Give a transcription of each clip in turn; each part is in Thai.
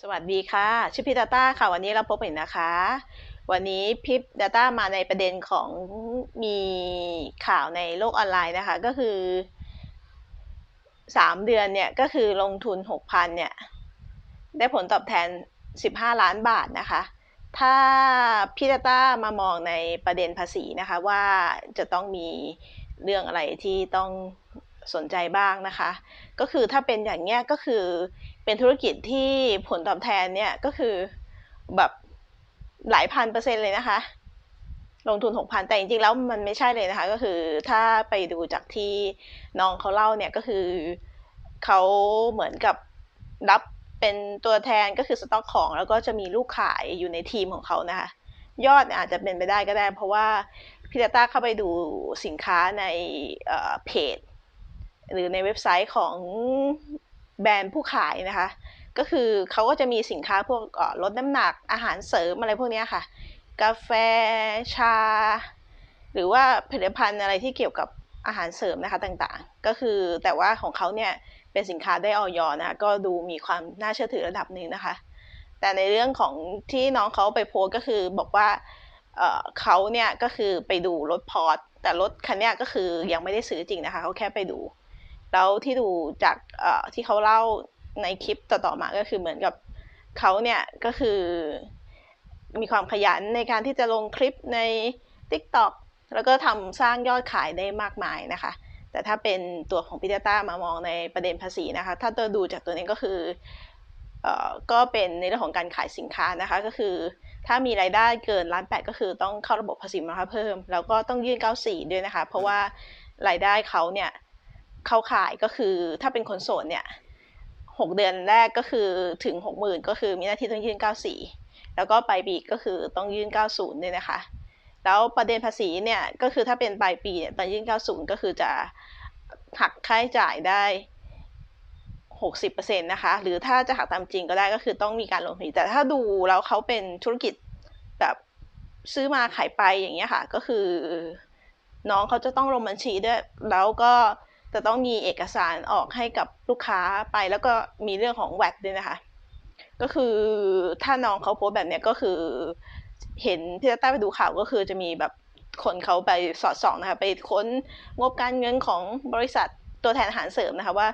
สวัสดีค่ะชื่อพิ Data ค่ะ วันนี้เราพบเห็นนะคะ วันนี้พิบ Data มาในประเด็นของมีข่าวในโลกออนไลน์นะคะ ก็คือ 3 เดือนเนี่ย ก็คือลงทุน 6,000 เนี่ย ได้ผลตอบแทน 15 ล้านบาทนะคะ ถ้าพี่ Data มามองในประเด็นภาษีนะคะ ว่าจะต้องมีเรื่องอะไรที่ต้อง สนใจบ้างนะคะ ก็คือถ้าเป็นอย่างเงี้ยก็คือเป็นธุรกิจที่ผลตอบแทนเนี่ยก็คือแบบหลายพันเปอร์เซ็นต์เลยนะคะ ลงทุนหกพันแต่จริงๆ แล้วมันไม่ใช่เลยนะคะ ก็คือถ้าไปดูจากที่น้องเขาเล่าเนี่ยก็คือเขาเหมือนกับรับเป็นตัวแทนก็คือสต็อกของ แล้วก็จะมีลูกขายอยู่ในทีมของเขานะคะ ยอดอาจจะเป็นไปได้ก็ได้ เพราะว่าพี่ตาต้าเข้าไปดูสินค้าในเพจ หรือในเว็บไซต์ของแบรนด์ผู้ขายนะคะ ก็คือเขาก็จะมีสินค้าพวกลดน้ำหนักอาหารเสริมอะไรพวกนี้ค่ะ กาแฟชา หรือว่าผลิตภัณฑ์อะไรที่เกี่ยวกับอาหารเสริมนะคะต่างๆ ก็คือแต่ว่าของเขาเนี่ยเป็นสินค้าได้ออยอนะ ก็ดูมีความน่าเชื่อถือระดับหนึ่งนะคะ แต่ในเรื่องของที่น้องเขาไปโพสก็คือบอกว่าเขาเนี่ยก็คือไปดูรถพอร์ตแต่รถคันนี้ก็คือยังไม่ได้ซื้อจริงนะคะเขาแค่ไปดู แล้วที่ดูจากที่เขาเล่าในคลิปต่อๆมาก็คือเหมือนกับเขาเนี่ยก็คือมีความขยันในการที่จะลงคลิปใน TikTok แล้วก็ทำสร้างยอดขายได้มากมายนะคะ แต่ถ้าเป็นตัวของพิเตต้ามามองในประเด็นภาษีนะคะ ถ้าตัวดูจากตัวนี้ก็คืออก็เป็นในเรื่องของการขายสินค้านะคะ ก็คือถ้ามีรายได้เกินล้านแปดก็คือต้องเข้าระบบภาษีมูลค่าเพิ่ม แล้วก็ต้องยื่น 94 ด้วยนะคะ เพราะว่ารายได้เขาเนี่ย เข้าขายก็คือถ้าเป็นคนโสดเนี่ยหกเดือนแรกก็คือถึงหกหมื่นก็คือมีหน้าที่ต้องยื่นเก้าสี่แล้วก็ปลายปีก็คือต้องยื่นเก้าศูนย์เนี่ยนะคะ แล้วประเด็นภาษีเนี่ยก็คือถ้าเป็นปลายปีเนี่ยตอนยื่นเก้าศูนย์ก็คือจะหักค่าใช้จ่ายได้หกสิบเปอร์เซ็นต์นะคะ หรือถ้าจะหักตามจริงก็ได้ก็คือต้องมีการลงทุนแต่ถ้าดูแล้วเขาเป็นธุรกิจแบบซื้อมาขายไปอย่างเงี้ยค่ะ ก็คือน้องเขาจะต้องลงบัญชีด้วย แล้วก็ จะต้องมีเอกสารออกให้กับลูกค้าไป แล้วก็มีเรื่องของแวดด้วยนะคะ ก็คือถ้าน้องเขาโพสแบบเนี้ยก็คือเห็นพี่ต้าไปดูข่าวก็คือจะมีแบบคนเขาไปสอดส่องนะคะไปค้นงบการเงินของบริษัทตัวแทนอาหารเสริมนะคะว่า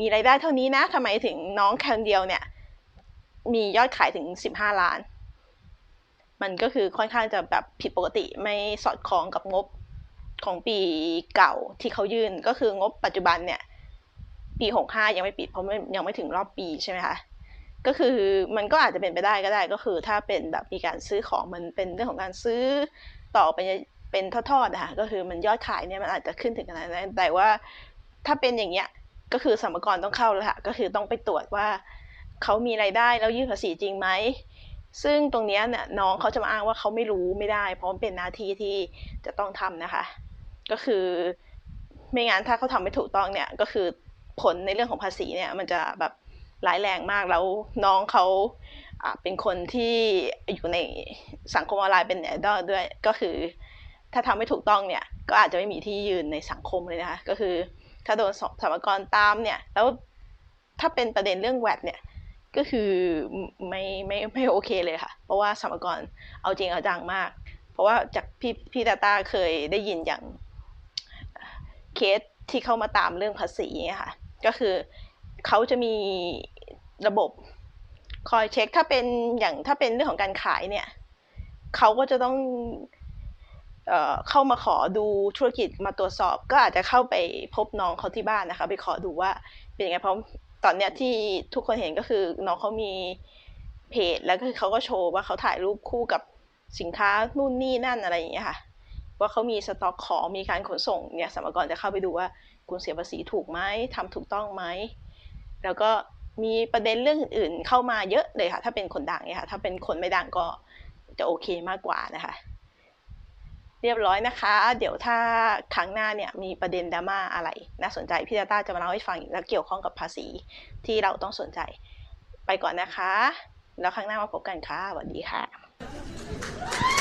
มีรายได้เท่านี้นะทำไมถึงน้องแคนเดียวเนี่ย มียอดขายถึง 15 ล้าน มันก็คือค่อนข้างจะแบบผิดปกติไม่สอดคล้องกับงบ ของปีเก่าที่เขายื่นก็คืองบปัจจุบันเนี่ย ปีหกห้ายังไม่ปิดเพราะมันยังไม่ถึงรอบปีใช่ไหมคะก็คือมันก็อาจจะเป็นไปได้ก็ได้ก็คือ ถ้าเป็นแบบมีการซื้อของมันเป็นเรื่องของการซื้อต่อไปเป็นทอดๆนะคะก็คือมันยอดขายเนี่ยมันอาจจะขึ้นถึงขนาดนั้นแต่ว่าถ้าเป็นอย่างเงี้ยก็คือสมรกรต้องเข้าแล้วค่ะก็คือต้องไปตรวจว่าเขามีไรายได้แล้วยื่นภาษีจริงไหม ซึ่งตรงนี้เนี่ยน้องเขาจะมาอ้างว่าเขาไม่รู้ไม่ได้ เพราะมันเป็นหน้าที่ที่จะต้องทำนะคะ ก็คือไม่งั้นถ้าเขาทำไม่ถูกต้องเนี่ยก็คือผลในเรื่องของภาษีเนี่ยมันจะแบบร้ายแรงมากแล้วน้องเขาเป็นคนที่อยู่ในสังคมออนไลน์เป็นไอดอลด้วยก็คือ ถ้าทำไม่ถูกต้องเนี่ยก็อาจจะไม่มีที่ยืนในสังคมเลยนะคะก็คือถ้าโดนสมกรตามเนี่ยแล้วถ้าเป็นประเด็นเรื่องแวดเนี่ย ก็คือไม่ไม่ไม่โอเคเลยค่ะ เพราะว่าสมกรเอาจริงเอาจังมาก เพราะว่าจากพี่พี่ตาตาเคยได้ยินอย่างเคสที่เข้ามาตามเรื่องภาษีเนี่ยค่ะ ก็คือเขาจะมีระบบคอยเช็คถ้าเป็นอย่างถ้าเป็นเรื่องของการขายเนี่ยเขาก็จะต้องเเข้ามาขอดูธุรกิจมาตรวจสอบ ก็อาจจะเข้าไปพบน้องเขาที่บ้านนะคะ ไปขอดูว่าเป็นยังไงเพราะ อนเนี้ยที่ทุกคนเห็นก็คือน้องเขามีเพจแล้วก็เขาก็โชว์ว่าเขาถ่ายรูปคู่กับสินค้านู่นนี่นั่นอะไรอย่างเงี้ยค่ะ ว่าเขามีสต็อกของมีการขนส่งเนี่ยสมกรจะเข้าไปดูว่าคุณเสียภาษีถูกไหมทำถูกต้องไหมแล้วก็มีประเด็นเรื่องอื่นๆเข้ามาเยอะเลยค่ะ ถ้าเป็นคนดังเนี่ยค่ะ ถ้าเป็นคนไม่ดังก็จะโอเคมากกว่านะคะ เรียบร้อยนะคะ เดี๋ยวถ้าครั้งหน้าเนี่ยมีประเด็นดราม่าอะไร น่าสนใจพี่ตาต้าจะมาเล่าให้ฟังแล้วเกี่ยวข้องกับภาษีที่เราต้องสนใจ ไปก่อนนะคะ แล้วครั้งหน้ามาพบกันค่ะสวัสดีค่ะ